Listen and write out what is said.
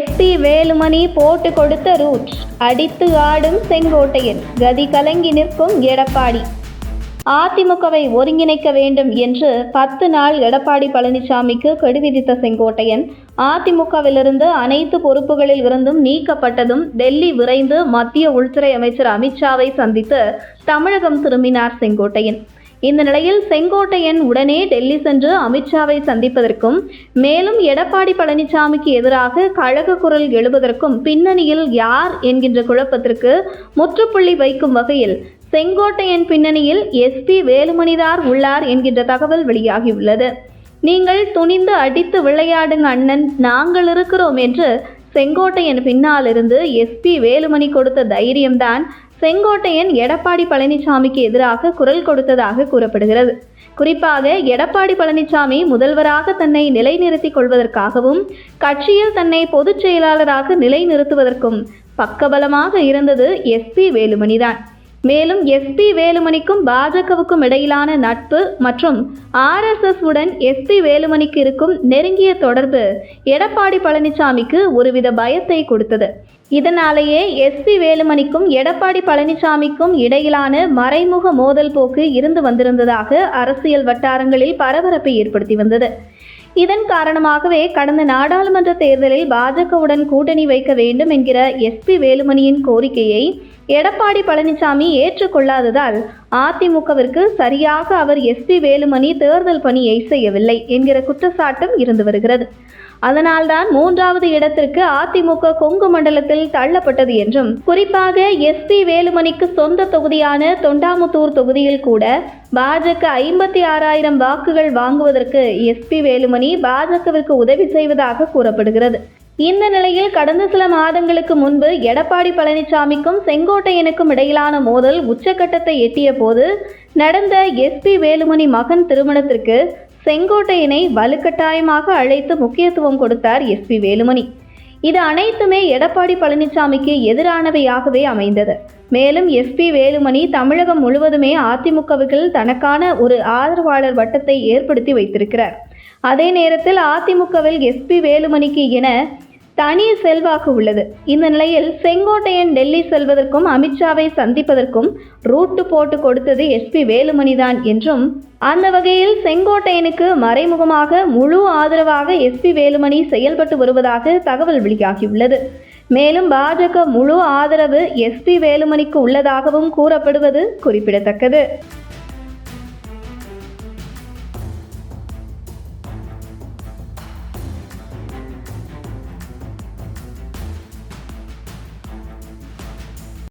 SP Velumani போட்டு கொடுத்த root அடித்து ஆடும் செங்கோட்டையன் கதி கலங்கி நிற்கும் எடப்பாடி. அதிமுகவை ஒருங்கிணைக்க வேண்டும் என்று பத்து நாள் எடப்பாடி பழனிசாமிக்கு கெடு விதித்த செங்கோட்டையன் அதிமுகவிலிருந்து அனைத்து பொறுப்புகளில் இருந்தும் நீக்கப்பட்டதும் டெல்லி விரைந்து மத்திய உள்துறை அமைச்சர் அமித்ஷாவை சந்தித்து தமிழகம் திரும்பினார் செங்கோட்டையன். இந்த நிலையில் செங்கோட்டையன் உடனே டெல்லி சென்று அமித்ஷாவை சந்திப்பதற்கும் மேலும் எடப்பாடி பழனிசாமிக்கு எதிராக கழக குரல் எழுவதற்கும் பின்னணியில் யார் என்கின்ற குழப்பத்திற்கு முற்றுப்புள்ளி வைக்கும் வகையில் செங்கோட்டையன் பின்னணியில் எஸ்பி வேலுமணிதார் உள்ளார் என்கின்ற தகவல் வெளியாகியுள்ளது. நீங்கள் துணிந்து அடித்து விளையாடுங்க அண்ணன் நாங்கள் இருக்கிறோம் என்று செங்கோட்டையன் பின்னாலிருந்து எஸ்பி வேலுமணி கொடுத்த தைரியம்தான் செங்கோட்டையன் எடப்பாடி பழனிசாமிக்கு எதிராக குரல் கொடுத்ததாக கூறப்படுகிறது. குறிப்பாக எடப்பாடி பழனிசாமி முதல்வராக தன்னை நிலைநிறுத்திக் கொள்வதற்காகவும் கட்சியில் தன்னை பொதுச் செயலாளராக நிலைநிறுத்துவதற்கும் பக்கபலமாக இருந்தது எஸ்பி வேலுமணிதான். மேலும் எஸ்பி வேலுமணிக்கும் பாஜகவுக்கும் இடையிலான நட்பு மற்றும் ஆர்எஸ்எஸ் உடன் எஸ்பி வேலுமணிக்கு இருக்கும் நெருங்கிய தொடர்பு எடப்பாடி பழனிசாமிக்கு ஒருவித பயத்தை கொடுத்தது. இதனாலேயே எஸ்பி வேலுமணிக்கும் எடப்பாடி பழனிசாமிக்கும் இடையிலான மறைமுக மோதல் போக்கு இருந்து வந்திருந்ததாக அரசியல் வட்டாரங்களில் பரபரப்பை ஏற்படுத்தி வந்தது. இதன் காரணமாகவே கடந்த நாடாளுமன்ற தேர்தலில் பாஜகவுடன் கூட்டணி வைக்க வேண்டும் என்கிற எஸ்பி வேலுமணியின் கோரிக்கையை எடப்பாடி பழனிசாமி ஏற்றுக்கொள்ளாததால் அதிமுகவிற்கு சரியாக அவர் எஸ்பி வேலுமணி தேர்தல் பணியை செய்யவில்லை என்கிற குற்றச்சாட்டும் இருந்து வருகிறது. அதனால்தான் மூன்றாவது இடத்திற்கு அதிமுக கொங்கு மண்டலத்தில் தள்ளப்பட்டது என்றும் குறிப்பாக எஸ்பி வேலுமணிக்கு சொந்த தொகுதியான தொண்டாமுத்தூர் தொகுதியில் கூட பாஜக ஐம்பத்தி ஆறாயிரம் வாக்குகள் வாங்குவதற்கு எஸ்பி வேலுமணி பாஜகவிற்கு உதவி செய்வதாக கூறப்படுகிறது. இந்த நிலையில் கடந்த சில மாதங்களுக்கு முன்பு எடப்பாடி பழனிசாமிக்கும் செங்கோட்டையனுக்கும் இடையிலான மோதல் உச்சக்கட்டத்தை எட்டிய போது நடந்த எஸ்பி வேலுமணி மகன் திருமணத்திற்கு செங்கோட்டையினை வலுக்கட்டாயமாக அழைத்து முக்கியத்துவம் கொடுத்தார் எஸ்பி வேலுமணி. இது அனைத்துமே எடப்பாடி பழனிசாமிக்கு எதிரானவையாகவே அமைந்தது. மேலும் எஸ்பி வேலுமணி தமிழகம் முழுவதுமே அதிமுகவுக்கு தனக்கான ஒரு ஆதரவாளர் வட்டத்தை ஏற்படுத்தி வைத்திருக்கிறார். அதே நேரத்தில் அதிமுகவில் எஸ்பி வேலுமணிக்கு என தனி செல்வாக்கு உள்ளது. இந்த நிலையில் செங்கோட்டையன் டெல்லி செல்வதற்கும் அமித்ஷாவை சந்திப்பதற்கும் ரூட்டு போட்டு கொடுத்தது எஸ்பி வேலுமணி தான் என்றும் அந்த வகையில் செங்கோட்டையனுக்கு மறைமுகமாக முழு ஆதரவாக எஸ்பி வேலுமணி செயல்பட்டு வருவதாக தகவல் வெளியாகியுள்ளது. மேலும் பாஜக முழு ஆதரவு எஸ்பி வேலுமணிக்கு உள்ளதாகவும் கூறப்படுவது குறிப்பிடத்தக்கது.